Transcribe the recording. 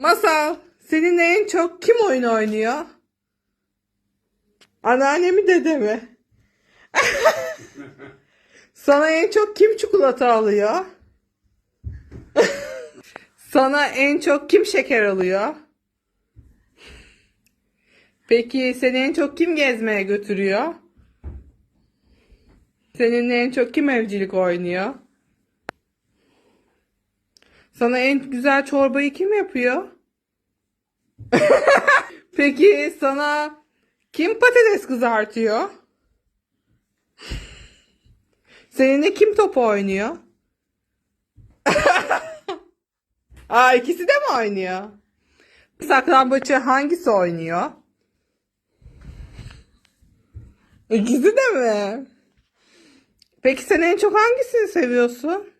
Masal, seninle en çok kim oyun oynuyor? Anneanne mi dede mi? Sana en çok kim çikolata alıyor? Sana en çok kim şeker alıyor? Peki seni en çok kim gezmeye götürüyor? Seninle en çok kim evcilik oynuyor? Sana en güzel çorbayı kim yapıyor? Peki sana kim patates kızartıyor? Seninle kim top oynuyor? Aa ikisi de mi oynuyor? Saklambaçı hangisi oynuyor? İkisi de mi? Peki sen en çok hangisini seviyorsun?